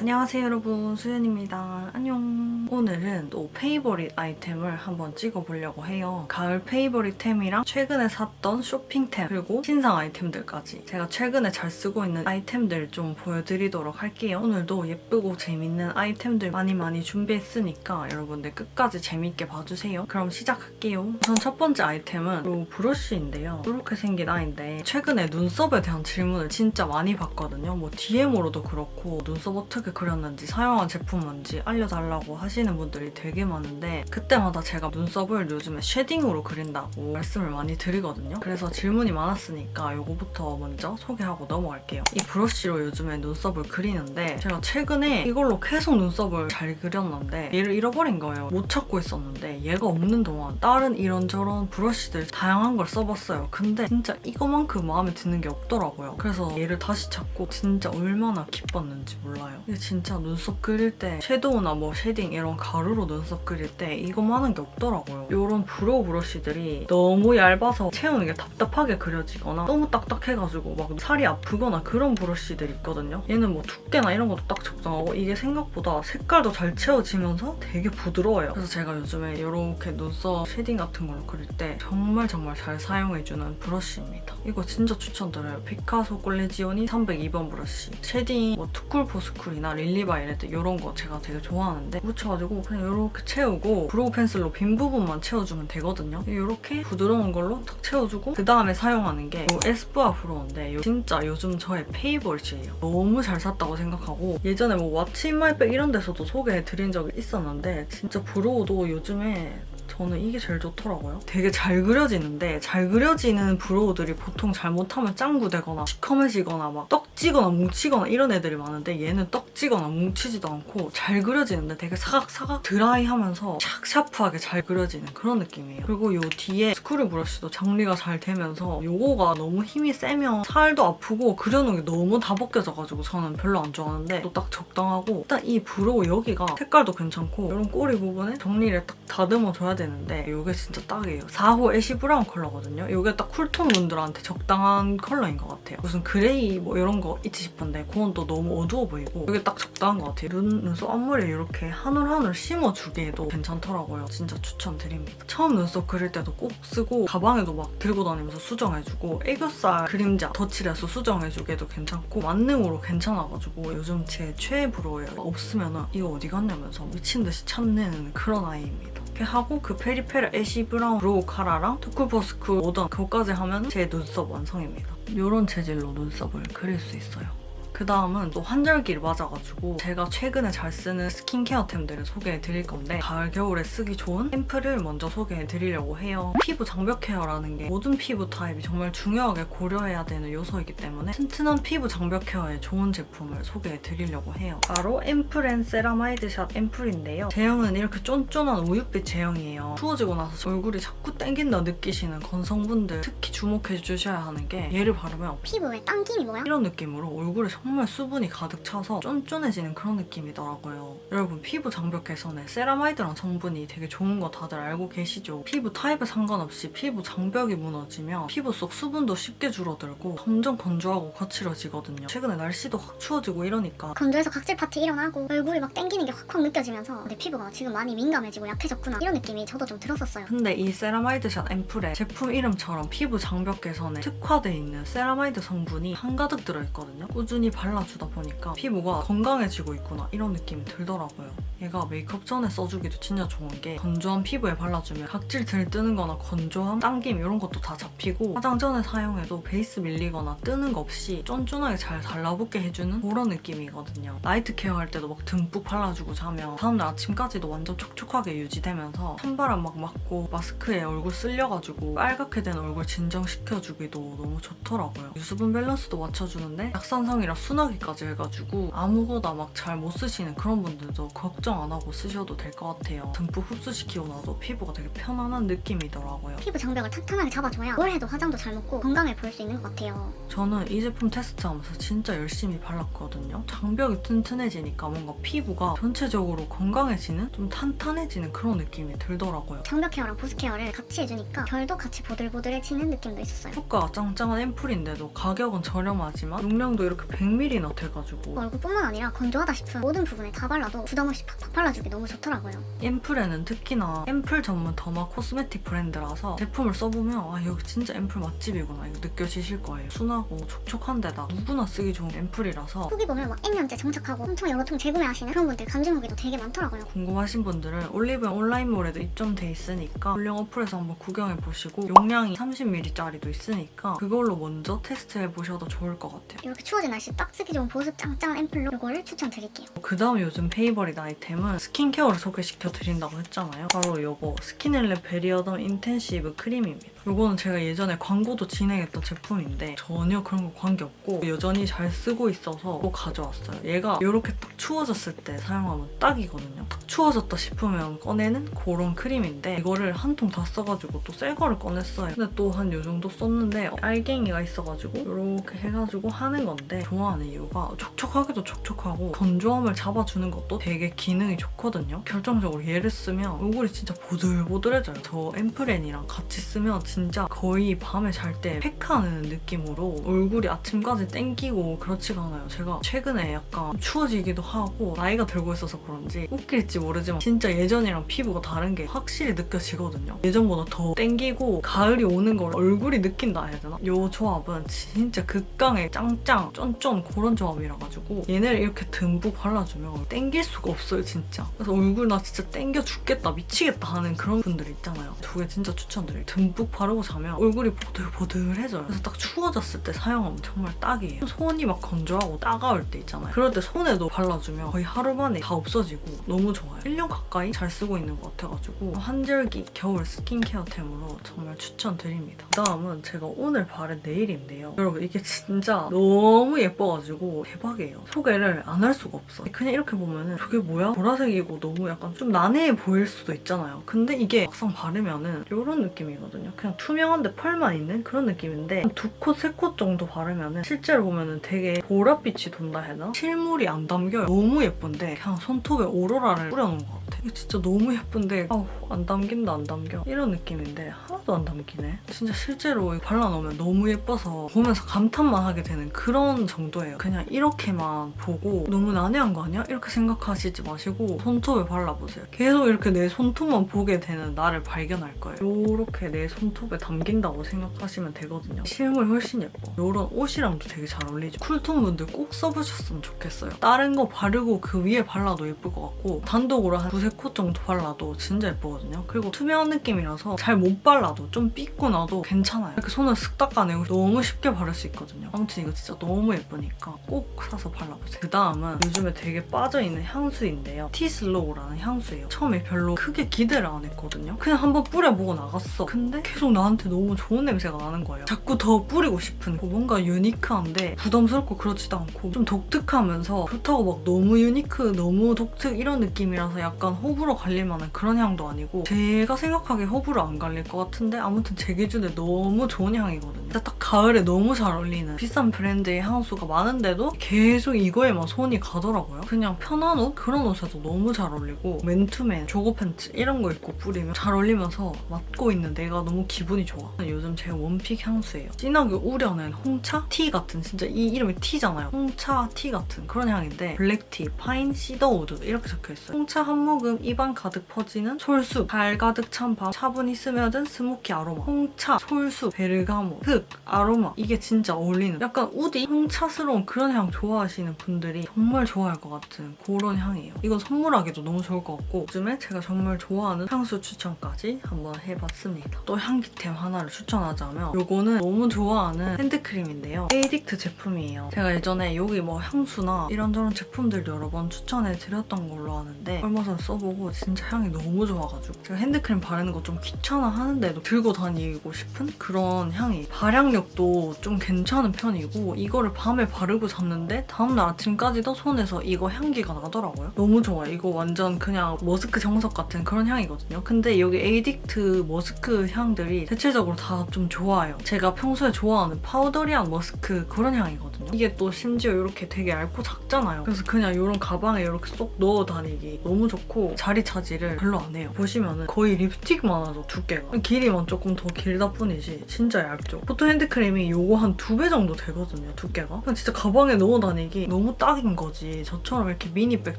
안녕하세요 여러분. 수연입니다. 안녕 오늘은 또 페이버릿 아이템을 한번 찍어보려고 해요. 가을 페이버릿템이랑 최근에 샀던 쇼핑템 그리고 신상 아이템들까지. 제가 최근에 잘 쓰고 있는 아이템들 좀 보여드리도록 할게요. 오늘도 예쁘고 재밌는 아이템들 많이 많이 준비했으니까 여러분들 끝까지 재밌게 봐주세요. 그럼 시작할게요. 우선 첫 번째 아이템은 이 브러쉬인데요. 이렇게 생긴 아이인데 최근에 눈썹에 대한 질문을 진짜 많이 받거든요. 뭐 DM으로도 그렇고 눈썹 어떻게 그렸는지 사용한 제품 뭔지 알려달라고 하시 는 분들이 되게 많은데 그때마다 제가 눈썹을 요즘에 쉐딩으로 그린다고 말씀을 많이 드리거든요. 그래서 질문이 많았으니까 이거부터 먼저 소개하고 넘어갈게요. 이 브러쉬로 요즘에 눈썹을 그리는데 제가 최근에 이걸로 계속 눈썹을 잘 그렸는데 얘를 잃어버린 거예요. 못 찾고 있었는데 얘가 없는 동안 다른 이런저런 브러쉬들 다양한 걸 써봤어요. 근데 진짜 이거만큼 마음에 드는 게 없더라고요. 그래서 얘를 다시 찾고 진짜 얼마나 기뻤는지 몰라요. 이게 진짜 눈썹 그릴 때 섀도우나 뭐 쉐딩 이런 가루로 눈썹 그릴 때 이거만한 게 없더라고요. 이런 브로우 브러쉬들이 너무 얇아서 채우는 게 답답하게 그려지거나 너무 딱딱해가지고 막 살이 아프거나 그런 브러쉬들이 있거든요. 얘는 뭐 두께나 이런 것도 딱 적당하고 이게 생각보다 색깔도 잘 채워지면서 되게 부드러워요. 그래서 제가 요즘에 이렇게 눈썹 쉐딩 같은 걸로 그릴 때 정말 정말 잘 사용해주는 브러쉬입니다. 이거 진짜 추천드려요. 피카소 꼴레지오니 302번 브러쉬. 쉐딩 뭐 투쿨 포스쿨이나 릴리바이레드 이런 거 제가 되게 좋아하는데 묻혀 가지고 그냥 이렇게 채우고 브로우 펜슬로 빈 부분만 채워주면 되거든요. 이렇게 부드러운 걸로 탁 채워주고 그 다음에 사용하는 게 이 에스쁘아 브로우인데 진짜 요즘 저의 페이버릿이에요. 너무 잘 샀다고 생각하고 예전에 뭐 왓츠 인마이백 이런 데서도 소개해드린 적이 있었는데 진짜 브로우도 요즘에 저는 이게 제일 좋더라고요. 되게 잘 그려지는데 잘 그려지는 브로우들이 보통 잘못하면 짱구되거나 시커매지거나 막 떡 지거나 뭉치거나 이런 애들이 많은데 얘는 떡지거나 뭉치지도 않고 잘 그려지는데 되게 사각사각 드라이하면서 샥 샤프하게 잘 그려지는 그런 느낌이에요. 그리고 요 뒤에 스크류 브러쉬도 정리가 잘 되면서 요거가 너무 힘이 세면 살도 아프고 그려놓은 게 너무 다 벗겨져가지고 저는 별로 안 좋아하는데 또 딱 적당하고 일단 이 브로우 여기가 색깔도 괜찮고 이런 꼬리 부분에 정리를 딱 다듬어 줘야 되는데 이게 진짜 딱이에요. 4호 애쉬 브라운 컬러거든요. 이게 딱 쿨톤 분들한테 적당한 컬러인 것 같아요. 무슨 그레이 뭐 이런 거 있지 싶은데 그건 또 너무 어두워 보이고 이게 딱 적당한 것 같아요. 눈, 눈썹 앞머리에 이렇게 한올 심어주기에도 괜찮더라고요. 진짜 추천드립니다. 처음 눈썹 그릴 때도 꼭 쓰고 가방에도 막 들고 다니면서 수정해주고 애교살 그림자 덧칠해서 수정해주기에도 괜찮고 만능으로 괜찮아가지고 요즘 제 최애 브로예요. 없으면 이거 어디 갔냐면서 미친 듯이 찾는 그런 아이입니다. 이렇게 하고 그 페리페라 애쉬 브라운 브로우 카라랑 투쿨버스크 모던 그거까지 하면 제 눈썹 완성입니다. 이런 재질로 눈썹을 그릴 수 있어요. 그 다음은 또 환절기를 맞아가지고 제가 최근에 잘 쓰는 스킨케어템들을 소개해 드릴 건데 가을 겨울에 쓰기 좋은 앰플을 먼저 소개해 드리려고 해요. 피부 장벽 케어라는 게 모든 피부 타입이 정말 중요하게 고려해야 되는 요소이기 때문에 튼튼한 피부 장벽 케어에 좋은 제품을 소개해 드리려고 해요. 바로 앰플 앤 세라마이드 샷 앰플인데요. 제형은 이렇게 쫀쫀한 우윳빛 제형이에요. 추워지고 나서 얼굴이 자꾸 땡긴다 느끼시는 건성분들 특히 주목해 주셔야 하는 게 얘를 바르면 피부에 당김이 뭐야? 이런 느낌으로 얼굴에 정말 수분이 가득 차서 쫀쫀해지는 그런 느낌이더라고요. 여러분 피부 장벽 개선에 세라마이드란 성분이 되게 좋은 거 다들 알고 계시죠? 피부 타입에 상관없이 피부 장벽이 무너지면 피부 속 수분도 쉽게 줄어들고 점점 건조하고 거칠어지거든요. 최근에 날씨도 확 추워지고 이러니까 건조해서 각질 파트 일어나고 얼굴이 막 땡기는 게 확확 느껴지면서 내 피부가 지금 많이 민감해지고 약해졌구나 이런 느낌이 저도 좀 들었었어요. 근데 이 세라마이드샷 앰플에 제품 이름처럼 피부 장벽 개선에 특화돼 있는 세라마이드 성분이 한가득 들어있거든요. 꾸준히 발라주다 보니까 피부가 건강해지고 있구나 이런 느낌이 들더라고요. 얘가 메이크업 전에 써주기도 진짜 좋은 게 건조한 피부에 발라주면 각질 들뜨는 거나 건조함, 당김 이런 것도 다 잡히고 화장 전에 사용해도 베이스 밀리거나 뜨는 거 없이 쫀쫀하게 잘 달라붙게 해주는 그런 느낌이거든요. 나이트 케어 할 때도 막 듬뿍 발라주고 자면 다음날 아침까지도 완전 촉촉하게 유지되면서 찬바람 막 맞고 마스크에 얼굴 쓸려가지고 빨갛게 된 얼굴 진정시켜주기도 너무 좋더라고요. 유수분 밸런스도 맞춰주는데 약산성이라 순하기까지 해가지고 아무거나 막 잘 못 쓰시는 그런 분들도 걱정 안 하고 쓰셔도 될 것 같아요. 듬뿍 흡수시키고 나도 피부가 되게 편안한 느낌이더라고요. 피부 장벽을 탄탄하게 잡아줘야 뭘 해도 화장도 잘 먹고 건강해 보일 수 있는 것 같아요. 저는 이 제품 테스트하면서 진짜 열심히 발랐거든요. 장벽이 튼튼해지니까 뭔가 피부가 전체적으로 건강해지는 좀 탄탄해지는 그런 느낌이 들더라고요. 장벽 케어랑 보습 케어를 같이 해주니까 결도 같이 보들보들해지는 느낌도 있었어요. 효과가 짱짱한 앰플인데도 가격은 저렴하지만 용량도 이렇게 100ml나 돼가지고 얼굴뿐만 아니라 건조하다 싶은 모든 부분에 다 발라도 부담 없이 팍팍 발라주기 너무 좋더라고요. 앰플에는 특히나 앰플 전문 더마 코스메틱 브랜드라서 제품을 써보면 아 여기 진짜 앰플 맛집이구나 이거 느껴지실 거예요. 순하고 촉촉한 데다 누구나 쓰기 좋은 앰플이라서 후기 보면 막 N년째 정착하고 엄청 여러 통 재구매하시는 그런 분들 간증 후기도 되게 많더라고요. 궁금하신 분들은 올리브영 온라인몰에도 입점돼 있으니까 올영 어플에서 한번 구경해 보시고 용량이 30ml짜리도 있으니까 그걸로 먼저 테스트해 보셔도 좋을 것 같아요. 이렇게 추워진 날씨 딱 쓰기 좋은 보습 짱짱한 앰플로 이거를 추천드릴게요. 그 다음 요즘 페이버릿 아이템은 스킨케어를 소개시켜 드린다고 했잖아요. 바로 요거 스킨엘레 베리어덤 인텐시브 크림입니다. 요거는 제가 예전에 광고도 진행했던 제품인데 전혀 그런 거 관계없고 여전히 잘 쓰고 있어서 또 가져왔어요. 얘가 이렇게 딱 추워졌을 때 사용하면 딱이거든요. 딱 추워졌다 싶으면 꺼내는 그런 크림인데 이거를 한 통 다 써가지고 또 새 거를 꺼냈어요. 근데 또 한 요 정도 썼는데 알갱이가 있어가지고 이렇게 해가지고 하는 건데 좋아하는 이유가 촉촉하기도 촉촉하고 건조함을 잡아주는 것도 되게 기능이 좋거든요. 결정적으로 얘를 쓰면 얼굴이 진짜 보들보들해져요. 저 앰플앤이랑 같이 쓰면 진짜 거의 밤에 잘 때 팩하는 느낌으로 얼굴이 아침까지 땡기고 그렇지가 않아요. 제가 최근에 약간 추워지기도 하고 나이가 들고 있어서 그런지 웃길지 모르지만 진짜 예전이랑 피부가 다른 게 확실히 느껴지거든요. 예전보다 더 땡기고 가을이 오는 걸 얼굴이 느낀다 해야 되나? 요 조합은 진짜 극강의 짱짱 쫀쫀 그런 조합이라 가지고 얘네를 이렇게 듬뿍 발라주면 땡길 수가 없어요 진짜. 그래서 얼굴 나 진짜 땡겨 죽겠다 미치겠다 하는 그런 분들 있잖아요. 두 개 진짜 추천드려요. 듬뿍 바르고 자면 얼굴이 보들보들해져요. 그래서 딱 추워졌을 때 사용하면 정말 딱이에요. 손이 막 건조하고 따가울 때 있잖아요. 그럴 때 손에도 발라주면 거의 하루 만에 다 없어지고 너무 좋아요. 1년 가까이 잘 쓰고 있는 것 같아가지고 한절기 겨울 스킨케어템으로 정말 추천드립니다. 그다음은 제가 오늘 바른 네일인데요. 여러분 이게 진짜 너무 예뻐가지고 대박이에요. 소개를 안 할 수가 없어. 그냥 이렇게 보면은 저게 뭐야? 보라색이고 너무 약간 좀 난해해 보일 수도 있잖아요. 근데 이게 막상 바르면은 이런 느낌이거든요. 그냥 투명한데 펄만 있는 그런 느낌인데 두 콧, 세콧 정도 바르면은 실제로 보면은 되게 보랏빛이 돈다 해야 되나? 실물이 안 담겨요. 너무 예쁜데 그냥 손톱에 오로라를 뿌려놓은 것 같아. 이게 진짜 너무 예쁜데 아우 안 담긴다 안 담겨. 이런 느낌인데 하나도 안 담기네. 진짜 실제로 이거 발라놓으면 너무 예뻐서 보면서 감탄만 하게 되는 그런 정도예요. 그냥 이렇게만 보고 너무 난해한 거 아니야? 이렇게 생각하시지 마시고 손톱에 발라보세요. 계속 이렇게 내 손톱만 보게 되는 나를 발견할 거예요. 이렇게 내 손톱에 담긴다고 생각하시면 되거든요. 실물 훨씬 예뻐. 이런 옷이랑도 되게 잘 어울리죠. 쿨톤 분들 꼭 써보셨으면 좋겠어요. 다른 거 바르고 그 위에 발라도 예쁠 것 같고 단독으로 한 두세 콧 정도 발라도 진짜 예쁘거든요. 그리고 투명한 느낌이라서 잘 못 발라도 좀 삐고 나도 괜찮아요. 이렇게 손을 쓱 닦아내고 너무 쉽게 바를 수 있거든요. 아무튼 이거 진짜 너무 예쁘니까 꼭 사서 발라보세요. 그 다음은 요즘에 되게 빠져있는 향수인데요. 티슬로우라는 향수예요. 처음에 별로 크게 기대를 안 했거든요. 그냥 한번 뿌려보고 나갔어. 근데 계속 나한테 너무 좋은 냄새가 나는 거예요. 자꾸 더 뿌리고 싶은 뭔가 유니크한데 부담스럽고 그렇지도 않고 좀 독특하면서 그렇다고 막 너무 유니크, 너무 독특 이런 느낌이라서 약간 호불호 갈릴 만한 그런 향도 아니고 제가 생각하기에 호불호 안 갈릴 것 같은데 아무튼 제 기준에 너무 좋은 향이거든요. 근데 딱 가을에 너무 잘 어울리는 비싼 브랜드의 향수가 많은데도 계속 이거에만 손이 가더라고요. 그냥 편한 옷? 그런 옷에도 너무 잘 어울리고 맨투맨, 조거 팬츠 이런 거 입고 뿌리면 잘 어울리면서 맡고 있는 내가 너무 기분이 좋아. 요즘 제 원픽 향수예요. 진하게 우려낸 홍차 티 같은 진짜 이 이름이 티잖아요. 홍차 티 같은 그런 향인데 블랙티, 파인, 시더우드 이렇게 적혀있어요. 홍차 한 모금 입안 가득 퍼지는 솔숲, 달 가득 찬 밤, 차분히 스며든 스모키 아로마, 홍차, 솔숲, 베르가모, 흙, 아로마 이게 진짜 어울리는 약간 우디, 홍차스러운 그런 향 좋아하시는 분들이 정말 좋아할 것 같은 그런 향이에요. 이건 선물하기도 너무 좋을 것 같고 요즘에 제가 정말 좋아하는 향수 추천까지 한번 해봤습니다. 또 향기템 하나를 추천하자면 요거는 너무 좋아하는 핸드크림인데요. 에이딕트 제품이에요. 제가 예전에 여기 뭐 향수나 이런저런 제품들 여러 번 추천해 드렸던 걸로 아는데 얼마 전에 써보고 진짜 향이 너무 좋아가지고 제가 핸드크림 바르는 거 좀 귀찮아 하는데도 들고 다니고 싶은 그런 향이 발향력도 좀 괜찮은 편이고 이거를 밤에 바르고 잤는데 다음날 아침까지도 손에서 이거 향기가 나더라고요. 너무 좋아요. 이거 완전 그냥 머스크 정석 같은 그런 향이거든요. 근데 여기 에이딕트 머스크 향들이 대체적으로 다 좀 좋아요. 제가 평소에 좋아하는 파우더리한 머스크 그런 향이거든요. 이게 또 심지어 이렇게 되게 얇고 작잖아요. 그래서 그냥 이런 가방에 이렇게 쏙 넣어 다니기 너무 좋고 자리 차지를 별로 안 해요. 보시면은 거의 립스틱만 하죠, 두께가. 길이만 조금 더 길다 뿐이지 진짜 얇죠. 보통 핸드크림이 요거 한 두 배 정도 되거든요, 두께가. 진짜 가방에 넣어 다니기 너무 딱인 거지. 저처럼 이렇게 미니백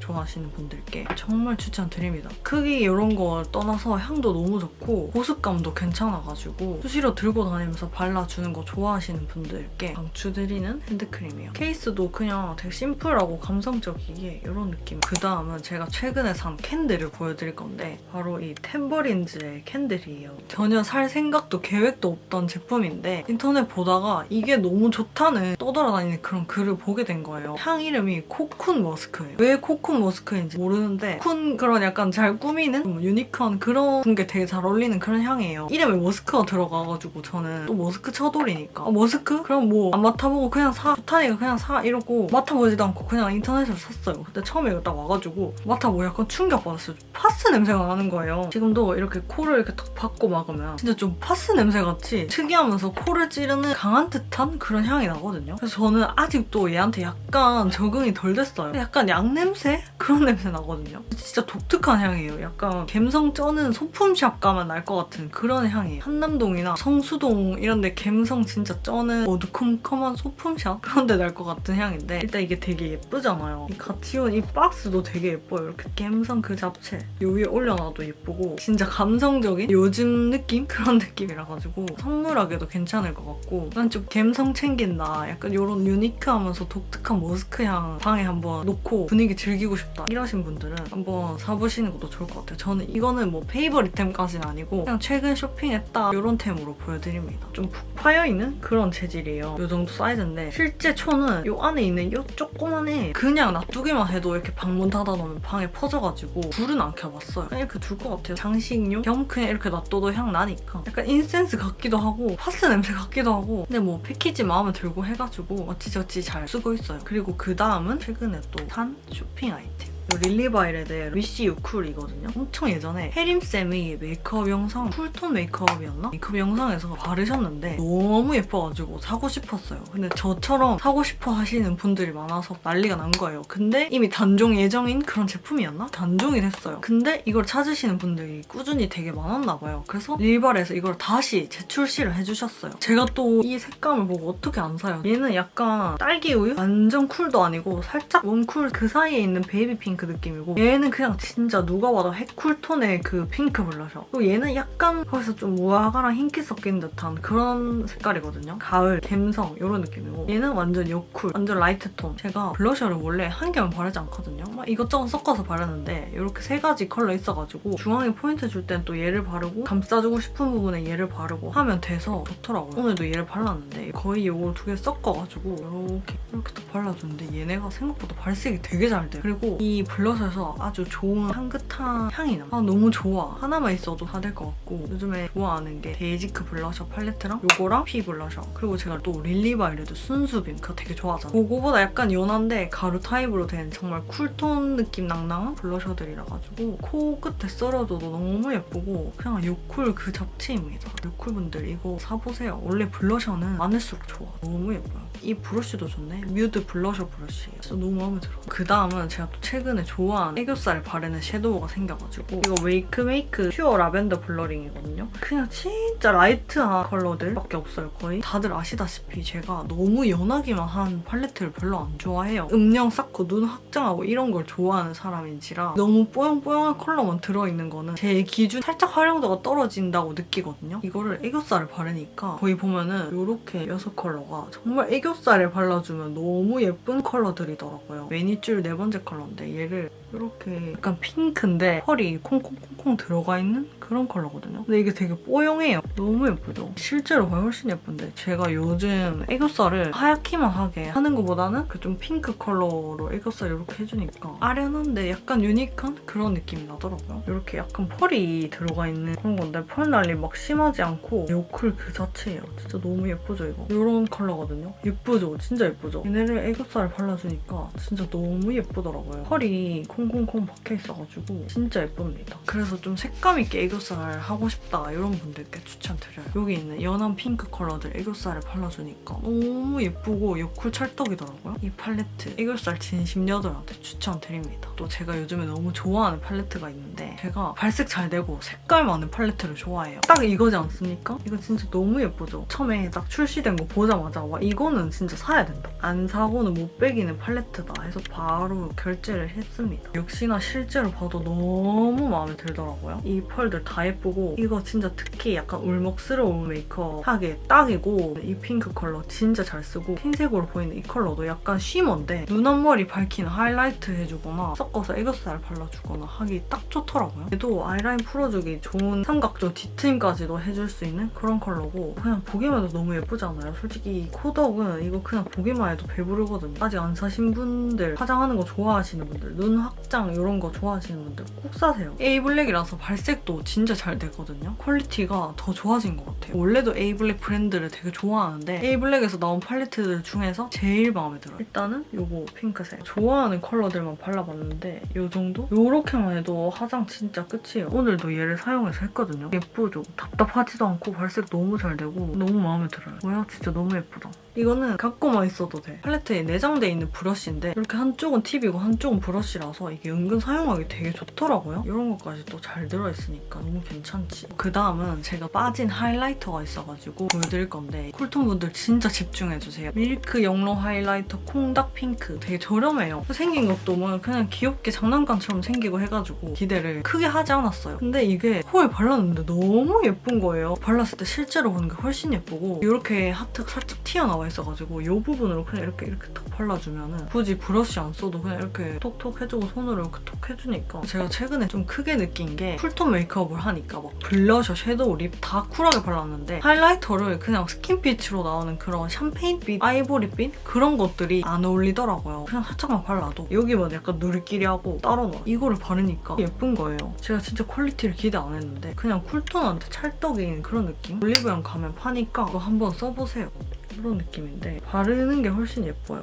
좋아하시는 분들께 정말 추천드립니다. 크기 이런 걸 떠나서 향도 너무 좋고 보습감도 괜찮아가지고 수시로 들고 다니면서 발라주는 거 좋아하시는 분들께 강추드리는 핸드크림이에요. 케이스도 그냥 되게 심플하고 감성적이게 이런 느낌. 그 다음은 제가 최근에 산 캔 들을 보여드릴 건데 바로 이 템버린즈의 캔들이에요. 전혀 살 생각도 계획도 없던 제품인데 인터넷 보다가 이게 너무 좋다는 떠돌아다니는 그런 글을 보게 된 거예요. 향 이름이 코쿤 머스크예요. 왜 코쿤 머스크인지 모르는데 쿤 그런 약간 잘 꾸미는 좀 유니크한 그런 게 되게 잘 어울리는 그런 향이에요. 이름에 머스크가 들어가가지고 저는 또 머스크 쳐돌이니까 어, 머스크? 그럼 뭐 안 맡아보고 그냥 사 좋다니까 그냥 사 이러고 맡아보지도 않고 그냥 인터넷으로 샀어요. 근데 처음에 이거 딱 와가지고 맡아보고 약간 충격 받았어요. 파스 냄새가 나는 거예요. 지금도 이렇게 코를 이렇게 딱 박고 막으면 진짜 좀 파스 냄새 같이 특이하면서 코를 찌르는 강한 듯한 그런 향이 나거든요. 그래서 저는 아직도 얘한테 약간 적응이 덜 됐어요. 약간 양 냄새? 그런 냄새 나거든요. 진짜 독특한 향이에요. 약간 갬성 쩌는 소품샵 가면 날 것 같은 그런 향이에요. 한남동이나 성수동 이런 데 갬성 진짜 쩌는 어두컴컴한 소품샵 그런 데 날 것 같은 향인데 일단 이게 되게 예쁘잖아요. 이 같이 온이 박스도 되게 예뻐요. 이렇게 갬성 그 잡채 요 위에 올려놔도 예쁘고 진짜 감성적인 요즘 느낌? 그런 느낌이라 가지고 선물하기도 괜찮을 것 같고 난좀 갬성 챙긴다. 약간 이런 유니크하면서 독특한 머스크 향 방에 한번 놓고 분위기 즐기고 싶다. 이러신 분들은 한번 사보시는 것도 좋을 것 같아요. 저는 이거는 뭐 페이버리템까지는 아니고 그냥 최근 쇼핑했다 이런 템으로 보여드립니다. 좀푹 파여있는 그런 재질이에요. 이 정도 사이즈인데 실제 초는 이 안에 있는 이 조그만해 그냥 놔두기만 해도 이렇게 방문 닫아놓으면 방에 퍼져가지고 불은 안 켜봤어요. 그냥 이렇게 둘 것 같아요. 장식용 겸 그냥 이렇게 놔둬도 향 나니까 약간 인센스 같기도 하고 파스 냄새 같기도 하고 근데 뭐 패키지 마음에 들고 해가지고 어찌저찌 잘 쓰고 있어요. 그리고 그 다음은 최근에 또 산 쇼핑 아이템. 이 릴리바이레드의 위시 유쿨이거든요. 엄청 예전에 혜림쌤이 메이크업 영상, 쿨톤 메이크업이었나? 메이크업 영상에서 바르셨는데 너무 예뻐가지고 사고 싶었어요. 근데 저처럼 사고 싶어 하시는 분들이 많아서 난리가 난 거예요. 근데 이미 단종 예정인 그런 제품이었나? 단종이 됐어요. 근데 이걸 찾으시는 분들이 꾸준히 되게 많았나 봐요. 그래서 릴발에서 이걸 다시 재출시를 해주셨어요. 제가 또 이 색감을 보고 어떻게 안 사요? 얘는 약간 딸기 우유? 완전 쿨도 아니고 살짝 웜쿨 그 사이에 있는 베이비 핑크 느낌이고 얘는 그냥 진짜 누가 봐도 핵쿨톤의 그 핑크 블러셔. 그리고 얘는 약간 거기서 좀 무화과랑 흰기 섞인 듯한 그런 색깔이거든요. 가을, 갬성 이런 느낌이고 얘는 완전 여쿨, 완전 라이트 톤. 제가 블러셔를 원래 한 개만 바르지 않거든요. 막 이것저것 섞어서 바르는데 이렇게 세 가지 컬러 있어가지고 중앙에 포인트 줄 땐 또 얘를 바르고 감싸주고 싶은 부분에 얘를 바르고 하면 돼서 좋더라고요. 오늘도 얘를 발랐는데 거의 이걸 두 개 섞어가지고 이렇게 이렇게 딱 발라주는데 얘네가 생각보다 발색이 되게 잘 돼요. 그리고 이 블러셔에서 아주 좋은 향긋한 향이 나. 아 너무 좋아. 하나만 있어도 다 될 것 같고 요즘에 좋아하는 게 데이지크 블러셔 팔레트랑 요거랑 피 블러셔 그리고 제가 또 릴리바이레드 순수빔 그거 되게 좋아하잖아. 그거보다 약간 연한데 가루 타입으로 된 정말 쿨톤 느낌 낭낭한 블러셔들이라 가지고 코 끝에 썰어줘도 너무 예쁘고 그냥 요쿨 그 잡채입니다. 요쿨 분들 이거 사보세요. 원래 블러셔는 많을수록 좋아. 너무 예뻐요. 이 브러쉬도 좋네. 뮤드 블러셔 브러쉬예요. 진짜 너무 마음에 들어. 그 다음은 제가 또 최근에 좋아하는 애교살에 바르는 섀도우가 생겨가지고 이거 웨이크메이크 퓨어 라벤더 블러링이거든요. 그냥 진짜 라이트한 컬러들밖에 없어요 거의. 다들 아시다시피 제가 너무 연하기만 한 팔레트를 별로 안 좋아해요. 음영 쌓고 눈 확장하고 이런 걸 좋아하는 사람인지라 너무 뽀용뽀용한 컬러만 들어있는 거는 제 기준 살짝 활용도가 떨어진다고 느끼거든요. 이거를 애교살을 바르니까 거의 보면은 이렇게 여섯 컬러가 정말 애교살에 발라주면 너무 예쁜 컬러들이더라고요. 매니쥬르 네 번째 컬러인데 얘를 이렇게 약간 핑크인데 펄이 콩콩콩콩 들어가 있는 그런 컬러거든요. 근데 이게 되게 뽀용해요. 너무 예쁘죠? 실제로 보면 훨씬 예쁜데 제가 요즘 애교살을 하얗기만 하게 하는 것보다는 그 좀 핑크 컬러로 애교살 이렇게 해주니까 아련한데 약간 유니크한 그런 느낌이 나더라고요. 이렇게 약간 펄이 들어가 있는 그런 건데 펄 날리 막 심하지 않고 요클 그 자체예요. 진짜 너무 예쁘죠 이거? 이런 컬러거든요. 예쁘죠? 진짜 예쁘죠? 얘네를 애교살을 발라주니까 진짜 너무 예쁘더라고요. 펄이 펄이 콩콩콩 박혀 있어가지고 진짜 예쁩니다. 그래서 좀 색감 있게 애교살 하고 싶다 이런 분들께 추천드려요. 여기 있는 연한 핑크 컬러들 애교살을 발라주니까 너무 예쁘고 여쿨 찰떡이더라고요. 이 팔레트 애교살 진심녀들한테 추천드립니다. 또 제가 요즘에 너무 좋아하는 팔레트가 있는데 제가 발색 잘 되고 색깔 많은 팔레트를 좋아해요. 딱 이거지 않습니까? 이거 진짜 너무 예쁘죠? 처음에 딱 출시된 거 보자마자 와 이거는 진짜 사야 된다. 안 사고는 못 빼기는 팔레트다 해서 바로 결제를 했습니다. 역시나 실제로 봐도 너무 마음에 들더라고요. 이 펄들 다 예쁘고 이거 진짜 특히 약간 울먹스러운 메이크업 하기에 딱이고 이 핑크 컬러 진짜 잘 쓰고 흰색으로 보이는 이 컬러도 약간 쉬머인데 눈 앞머리 밝히는 하이라이트 해주거나 섞어서 애교살 발라주거나 하기 딱 좋더라고요. 얘도 아이라인 풀어주기 좋은 삼각존 뒤트임까지도 해줄 수 있는 그런 컬러고 그냥 보기만 해도 너무 예쁘잖아요. 솔직히 이 코덕은 이거 그냥 보기만 해도 배부르거든요. 아직 안 사신 분들 화장하는 거 좋아하시는 분들 눈 확장 이런 거 좋아하시는 분들 꼭 사세요. A 블랙이라서 발색도 진짜 잘 되거든요. 퀄리티가 더 좋아진 것 같아요. 원래도 A 블랙 브랜드를 되게 좋아하는데 A 블랙에서 나온 팔레트들 중에서 제일 마음에 들어요. 일단은 요거 핑크색. 좋아하는 컬러들만 발라봤는데 요 정도? 요렇게만 해도 화장 진짜 끝이에요. 오늘도 얘를 사용해서 했거든요. 예쁘죠? 답답하지도 않고 발색 너무 잘 되고 너무 마음에 들어요. 뭐야? 진짜 너무 예쁘다. 이거는 갖고만 있어도 돼. 팔레트에 내장돼 있는 브러쉬인데 이렇게 한쪽은 팁이고 한쪽은 브러쉬라서 이게 은근 사용하기 되게 좋더라고요. 이런 것까지 또 잘 들어있으니까 너무 괜찮지. 그 다음은 제가 빠진 하이라이터가 있어가지고 보여드릴 건데 쿨톤 분들 진짜 집중해주세요. 밀크 영롱 하이라이터 콩닥 핑크 되게 저렴해요. 생긴 것도 뭐 그냥 귀엽게 장난감처럼 생기고 해가지고 기대를 크게 하지 않았어요. 근데 이게 코에 발랐는데 너무 예쁜 거예요. 발랐을 때 실제로 보는 게 훨씬 예쁘고 이렇게 하트가 살짝 튀어나와 있어가지고 이 부분으로 그냥 이렇게 이렇게 탁 발라주면은 굳이 브러쉬 안 써도 그냥 이렇게 톡톡 해주고 손으로 이렇게 톡 해주니까 제가 최근에 좀 크게 느낀 게 쿨톤 메이크업을 하니까 막 블러셔, 섀도우, 립 다 쿨하게 발랐는데 하이라이터를 그냥 스킨빛으로 나오는 그런 샴페인빛, 아이보리빛 그런 것들이 안 어울리더라고요. 그냥 살짝만 발라도 여기만 약간 누리끼리하고 따로 놔. 이거를 바르니까 예쁜 거예요. 제가 진짜 퀄리티를 기대 안 했는데 그냥 쿨톤한테 찰떡인 그런 느낌? 올리브영 가면 파니까 이거 한번 써보세요. 그런 느낌인데 바르는 게 훨씬 예뻐요.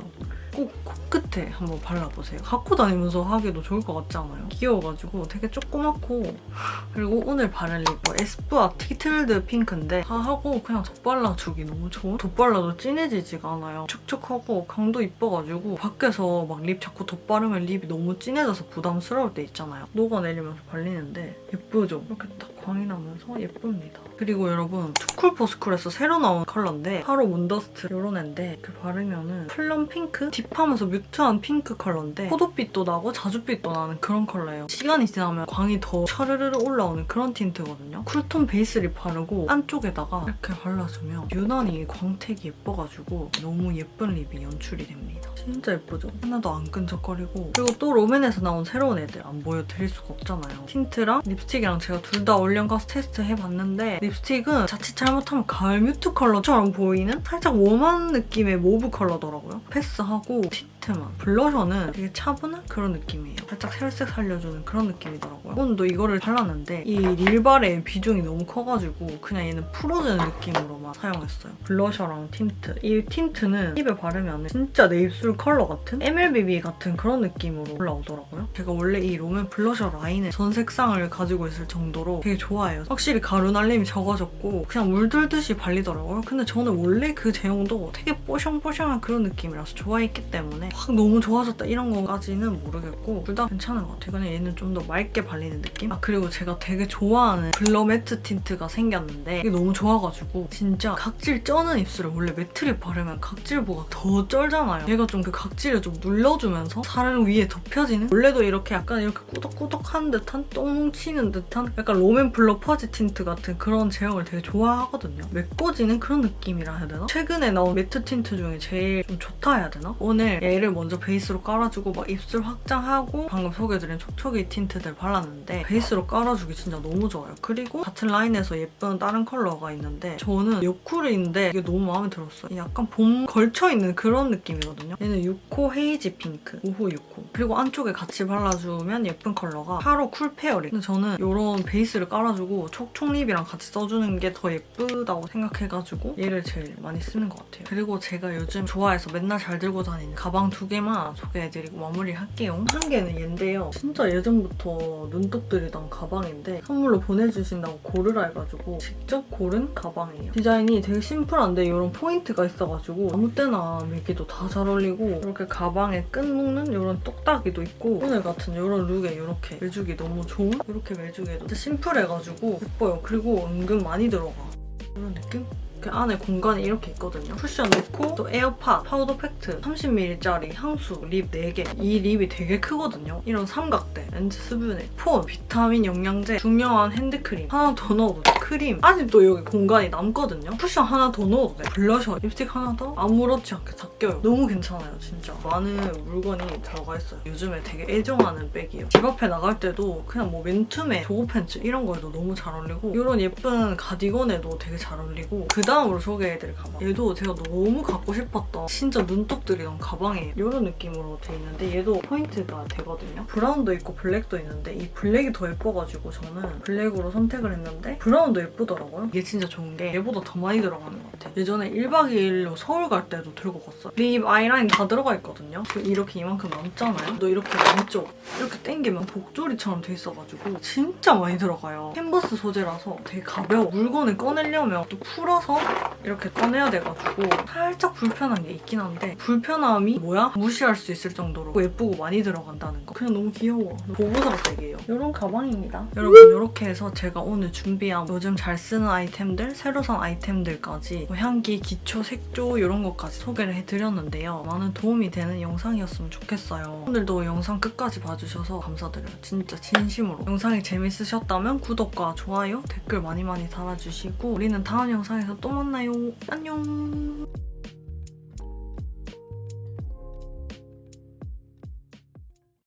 꼭 코끝에 한번 발라보세요. 갖고 다니면서 하기도 좋을 것 같지 않아요? 귀여워가지고 되게 조그맣고 그리고 오늘 바른 립뭐 에스쁘아 티틀드 핑크인데 다 하고 그냥 덧발라주기 너무 좋은? 덧발라도 진해지지가 않아요. 촉촉하고 강도 이뻐가지고 밖에서 막 립 자꾸 덧바르면 립이 너무 진해져서 부담스러울 때 있잖아요. 녹아내리면서 발리는데 예쁘죠? 이렇게 딱 광이 나면서 예쁩니다. 그리고 여러분 투쿨포스쿨에서 새로 나온 컬러인데 하로 문더스트 이런 애인데 이렇게 바르면은 플럼 핑크? 딥하면서 뮤트한 핑크 컬러인데 포도빛도 나고 자줏빛도 나는 그런 컬러예요. 시간이 지나면 광이 더 샤르르르 올라오는 그런 틴트거든요. 쿨톤 베이스 립 바르고 안쪽에다가 이렇게 발라주면 유난히 광택이 예뻐가지고 너무 예쁜 립이 연출이 됩니다. 진짜 예쁘죠? 하나도 안 끈적거리고 그리고 또 롬앤에서 나온 새로운 애들 안 보여드릴 수가 없잖아요. 틴트랑 립스틱이랑 제가 둘 다 올 영가스 테스트 해봤는데 립스틱은 자칫 잘못하면 가을 뮤트 컬러처럼 보이는 살짝 웜한 느낌의 모브 컬러더라고요. 패스하고 틴트만. 블러셔는 되게 차분한 그런 느낌이에요. 살짝 혈색 살려주는 그런 느낌이더라고요. 오늘도 이거를 발랐는데 이 릴발의 비중이 너무 커가지고 그냥 얘는 풀어주는 느낌으로만 사용했어요. 블러셔랑 틴트. 이 틴트는 입에 바르면 진짜 내 입술 컬러 같은 MLBB 같은 그런 느낌으로 올라오더라고요. 제가 원래 이 롬앤 블러셔 라인의 전 색상을 가지고 있을 정도로 되게 좋아해요. 확실히 가루 날림이 적어졌고 그냥 물들듯이 발리더라고요. 근데 저는 원래 그 제형도 되게 뽀샹뽀샹한 그런 느낌이라서 좋아했기 때문에 확 너무 좋아졌다 이런 거까지는 모르겠고 둘 다 괜찮은 것 같아요. 그냥 얘는 좀 더 맑게 발리는 느낌? 아 그리고 제가 되게 좋아하는 블러 매트 틴트가 생겼는데 이게 너무 좋아가지고 진짜 각질 쩌는 입술에 원래 매트를 바르면 각질부가 더 쩔잖아요. 얘가 좀 그 각질을 좀 눌러주면서 살 위에 덮여지는 원래도 이렇게 약간 이렇게 꾸덕꾸덕한 듯한 똥 뭉치는 듯한 약간 롬앤 블러 퍼지 틴트 같은 그런 제형을 되게 좋아하거든요. 메꿔지는 그런 느낌이라 해야 되나? 최근에 나온 매트 틴트 중에 제일 좀 좋다 해야 되나? 오늘 얘를 먼저 베이스로 깔아주고 막 입술 확장하고 방금 소개해드린 촉촉이 틴트들 발랐는데 베이스로 깔아주기 진짜 너무 좋아요. 그리고 같은 라인에서 예쁜 다른 컬러가 있는데 저는 요쿨인데 이게 너무 마음에 들었어요. 약간 봄 걸쳐있는 그런 느낌이거든요. 얘는 유코 헤이지 핑크, 오후 유코. 그리고 안쪽에 같이 발라주면 예쁜 컬러가 하로 쿨 페어링. 근데 저는 이런 베이스를 깔아주고 촉촉립이랑 같이 써주는 게 더 예쁘다고 생각해가지고 얘를 제일 많이 쓰는 것 같아요. 그리고 제가 요즘 좋아해서 맨날 잘 들고 다니는 가방 가방 두 개만 소개해드리고 마무리할게요. 한 개는 얘인데요. 진짜 예전부터 눈독 들이던 가방인데 선물로 보내주신다고 고르라 해가지고 직접 고른 가방이에요. 디자인이 되게 심플한데 이런 포인트가 있어가지고 아무 때나 밀기도 다 잘 어울리고 이렇게 가방에 끈 묶는 이런 똑딱이도 있고 오늘 같은 이런 룩에 이렇게 매주기 너무 좋은 이렇게 매주기에도 진짜 심플해가지고 예뻐요. 그리고 은근 많이 들어가. 이런 느낌? 그 안에 공간이 이렇게 있거든요. 쿠션 넣고 또 에어팟, 파우더 팩트, 30ml짜리 향수, 립 4개. 이 립이 되게 크거든요. 이런 삼각대, 렌즈 수분해, 폰, 비타민 영양제, 중요한 핸드크림 하나 더 넣어도 돼. 크림. 아직도 여기 공간이 남거든요. 쿠션 하나 더 넣어도 돼. 블러셔, 립스틱 하나 더 아무렇지 않게 다 껴요. 너무 괜찮아요, 진짜. 많은 물건이 들어가 있어요. 요즘에 되게 애정하는 백이에요. 집 앞에 나갈 때도 그냥 뭐 맨투맨, 조거 팬츠 이런 거에도 너무 잘 어울리고 이런 예쁜 가디건에도 되게 잘 어울리고 그 다음으로 소개해드릴 가방. 얘도 제가 너무 갖고 싶었던 진짜 눈독 들이던 가방이에요. 이런 느낌으로 돼 있는데 얘도 포인트가 되거든요. 브라운도 있고 블랙도 있는데 이 블랙이 더 예뻐가지고 저는 블랙으로 선택을 했는데 브라운도 예쁘더라고요. 이게 진짜 좋은 게 얘보다 더 많이 들어가는 것 같아요. 예전에 1박 2일로 서울 갈 때도 들고 갔어요. 립, 아이라인 다 들어가 있거든요. 그 이렇게 이만큼 남잖아요. 또 이렇게 왼쪽 이렇게 당기면 복조리처럼 돼 있어가지고 진짜 많이 들어가요. 캔버스 소재라서 되게 가벼워. 물건을 꺼내려면 또 풀어서 이렇게 꺼내야 돼가지고 살짝 불편한 게 있긴 한데 불편함이 뭐야? 무시할 수 있을 정도로 예쁘고 많이 들어간다는 거. 그냥 너무 귀여워. 보부상 백이에요. 이런 가방입니다. 여러분 이렇게 해서 제가 오늘 준비한 요즘 잘 쓰는 아이템들, 새로 산 아이템들까지 뭐 향기, 기초, 색조 이런 것까지 소개를 해드렸는데요. 많은 도움이 되는 영상이었으면 좋겠어요. 오늘도 영상 끝까지 봐주셔서 감사드려요. 진짜 진심으로. 영상이 재밌으셨다면 구독과 좋아요, 댓글 많이 많이 달아주시고 우리는 다음 영상에서 또 만나요. 안녕.